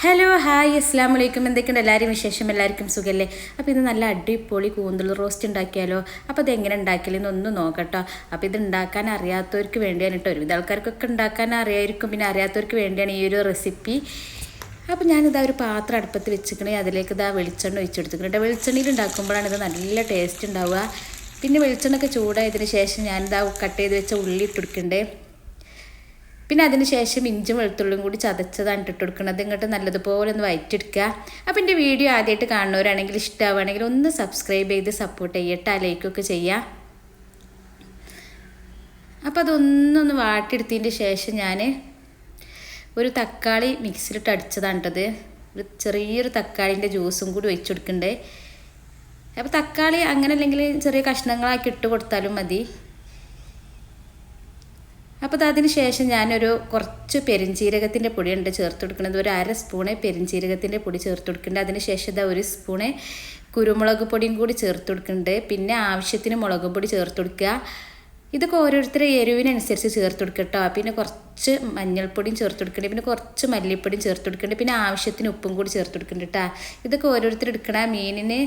Hello hi അസ്സാം വലൈക്കും എന്തൊക്കെയുണ്ട്? എല്ലാവരും വിശേഷം? എല്ലാവർക്കും സുഖമല്ലേ അപ്പോൾ ഇത് നല്ല അടിപൊളി കൂന്തൽ റോസ്റ്റ് ഉണ്ടാക്കിയാലോ? അപ്പോൾ ഇത് എങ്ങനെ ഉണ്ടാക്കിയാലെന്ന് ഒന്ന് നോക്കട്ടോ. അപ്പോൾ ഇത് ഉണ്ടാക്കാൻ അറിയാത്തവർക്ക് വേണ്ടിയാണ് കേട്ടോ. ഒരുവിധ ആൾക്കാർക്കൊക്കെ ഉണ്ടാക്കാൻ അറിയായിരിക്കും. പിന്നെ അറിയാത്തവർക്ക് വേണ്ടിയാണ് ഈ ഒരു റെസിപ്പി അപ്പോൾ ഞാനിതാ ഒരു പാത്രം അടുപ്പത്ത് വെച്ചിക്കണേ അതിലേക്ക് ഇതാ വെളിച്ചെണ്ണ ഒഴിച്ചെടുത്തിട്ടുണ്ട് വെളിച്ചെണ്ണയിൽ ഉണ്ടാക്കുമ്പോഴാണ് ഇത് നല്ല ടേസ്റ്റ് ഉണ്ടാവുക. പിന്നെ വെളിച്ചെണ്ണയൊക്കെ ചൂടായതിന് ശേഷം ഞാനിതാ കട്ട് ചെയ്ത് വെച്ച ഉള്ളി ഇട്ടെടുക്കണ്ടേ പിന്നെ അതിന് ശേഷം ഇഞ്ചും വെളുത്തുള്ളിയും കൂടി ചതച്ചതാണ് ഇട്ടിട്ട് കൊടുക്കുന്നത്. ഇങ്ങോട്ട് നല്ലതുപോലെ ഒന്ന് വയറ്റെടുക്കുക അപ്പോൾ എന്റെ വീഡിയോ ആദ്യമായിട്ട് കാണുന്നവരാണെങ്കിൽ ഇഷ്ടമാവുകയാണെങ്കിൽ ഒന്ന് സബ്സ്ക്രൈബ് ചെയ്ത് സപ്പോർട്ട് ചെയ്യട്ടെ. ലൈക്കൊക്കെ ചെയ്യാം അപ്പോൾ അതൊന്നൊന്ന് വാട്ടിയെടുത്തതിന്റെ ശേഷം ഞാൻ ഒരു തക്കാളി മിക്സിയിലിട്ട് അടിച്ചതാണ് കേട്ടത്. ഒരു ചെറിയൊരു തക്കാളിന്റെ ജ്യൂസും കൂടി ഒഴിച്ചു കൊടുക്കണ്ടേ അപ്പോൾ തക്കാളി അങ്ങനെ അല്ലെങ്കിൽ ചെറിയ കഷ്ണങ്ങളാക്കി ഇട്ട് കൊടുത്താലും മതി. അപ്പോൾ അതിന് ശേഷം ഞാനൊരു കുറച്ച് പെരിഞ്ചീരകത്തിന്റെ പൊടിയുണ്ട് ചേർത്ത് കൊടുക്കുന്നത് ഒരു അര സ്പൂണ് പെരിഞ്ചീരകത്തിന്റെ പൊടി ചേർത്ത് കൊടുക്കുന്നുണ്ട് അതിന് ശേഷം ഇതാ ഒരു സ്പൂണ് കുരുമുളക് പൊടിയും കൂടി ചേർത്ത് കൊടുക്കുന്നുണ്ട് പിന്നെ ആവശ്യത്തിന് മുളക് പൊടി ചേർത്ത് കൊടുക്കുക ഇതൊക്കെ ഓരോരുത്തരുടെ എരിവിനനുസരിച്ച് ചേർത്ത് കൊടുക്കുക കേട്ടോ. പിന്നെ കുറച്ച് മഞ്ഞൾപ്പൊടിയും ചേർത്ത് കൊടുക്കേണ്ടത് പിന്നെ കുറച്ച് മല്ലിപ്പൊടിയും ചേർത്ത് കൊടുക്കേണ്ടത് പിന്നെ ആവശ്യത്തിന് ഉപ്പും കൂടി ചേർത്ത് കൊടുക്കുന്നുണ്ട് കേട്ടോ. ഇതൊക്കെ ഓരോരുത്തർ എടുക്കണ മീനിന്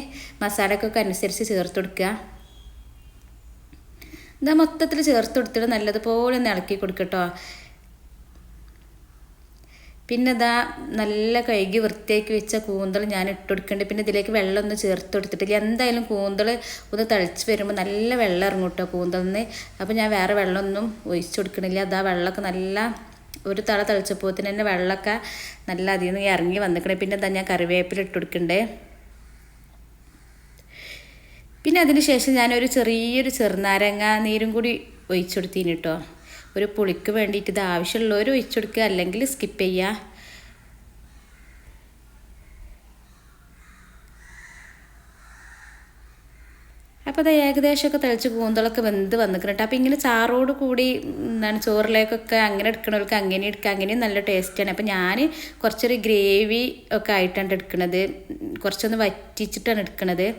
മസാലക്കൊക്കെ അനുസരിച്ച് ചേർത്ത് കൊടുക്കുക ഇതാ മൊത്തത്തിൽ ചേർത്ത് കൊടുത്തിട്ട് നല്ലതുപോലെ ഒന്ന് ഇളക്കി കൊടുക്കട്ടോ. പിന്നെ ഇതാ നല്ല കഴുകി വൃത്തിയാക്കി വെച്ച കൂന്തൽ ഞാൻ ഇട്ട് കൊടുക്കേണ്ടത് പിന്നെ ഇതിലേക്ക് വെള്ളം ഒന്ന് ചേർത്ത് കൊടുത്തിട്ടില്ല. എന്തായാലും കൂന്തൽ ഒന്ന് തളിച്ച് വരുമ്പോൾ നല്ല വെള്ളം ഇറങ്ങും കേട്ടോ കൂന്തലിൽ നിന്ന്. അപ്പോൾ ഞാൻ വേറെ വെള്ളമൊന്നും ഒഴിച്ചു കൊടുക്കണില്ല. അതാ വെള്ളമൊക്കെ നല്ല ഒരു തള തളിച്ചപ്പോൾ തന്നെ വെള്ളമൊക്കെ നല്ല അതിൽ നിന്ന് ഇറങ്ങി വന്നിക്കണേ പിന്നെ എന്താ ഞാൻ കറിവേപ്പില ഇട്ട് കൊടുക്കണ്ടേ പിന്നെ അതിന് ശേഷം ഞാനൊരു ചെറിയൊരു ചെറുനാരങ്ങ നീരും കൂടി ഒഴിച്ചു കൊടുത്തീന് കേട്ടോ ഒരു പുളിക്ക് വേണ്ടിയിട്ട് ഇത് ആവശ്യമുള്ളവർ ഒഴിച്ചു കൊടുക്കുക അല്ലെങ്കിൽ സ്കിപ്പ് ചെയ്യുക അപ്പോൾ അത് ഏകദേശമൊക്കെ തളിച്ച് കൂന്തളൊക്കെ വെന്ത് വന്നിട്ടുണ്ട് അപ്പോൾ ഇങ്ങനെ ചാറോട് കൂടി എന്താണ് ചോറിലേക്കൊക്കെ അങ്ങനെ എടുക്കണവർക്ക് അങ്ങനെ എടുക്കുക അങ്ങനെയും നല്ല ടേസ്റ്റാണ് അപ്പോൾ ഞാൻ കുറച്ചൊരു ഗ്രേവി ഒക്കെ ആയിട്ടാണ് എടുക്കുന്നത് കുറച്ചൊന്ന് വറ്റിച്ചിട്ടാണ് എടുക്കണത്.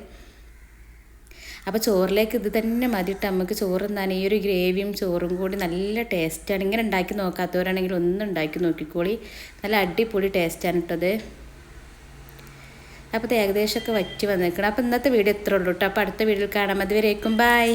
അപ്പോൾ ചോറിലേക്ക് ഇത് തന്നെ മതിയിട്ട് നമുക്ക് ചോറ് എന്താണ് ഈ ഒരു ഗ്രേവിയും ചോറും കൂടി നല്ല ടേസ്റ്റാണ് ഇങ്ങനെ ഉണ്ടാക്കി നോക്കാത്തവരാണെങ്കിൽ ഒന്നും ഉണ്ടാക്കി നോക്കിക്കോളി. നല്ല അടിപൊളി ടേസ്റ്റാണ് ഇട്ടത് അപ്പോൾ ഏകദേശമൊക്കെ വറ്റി വന്നിരിക്കണം. അപ്പോൾ ഇന്നത്തെ വീഡിയോ ഇത്ര ഉള്ളൂ കേട്ടോ അപ്പോൾ അടുത്ത വീഡിയോയിൽ കാണാം. അതുവരേക്കും ബായ്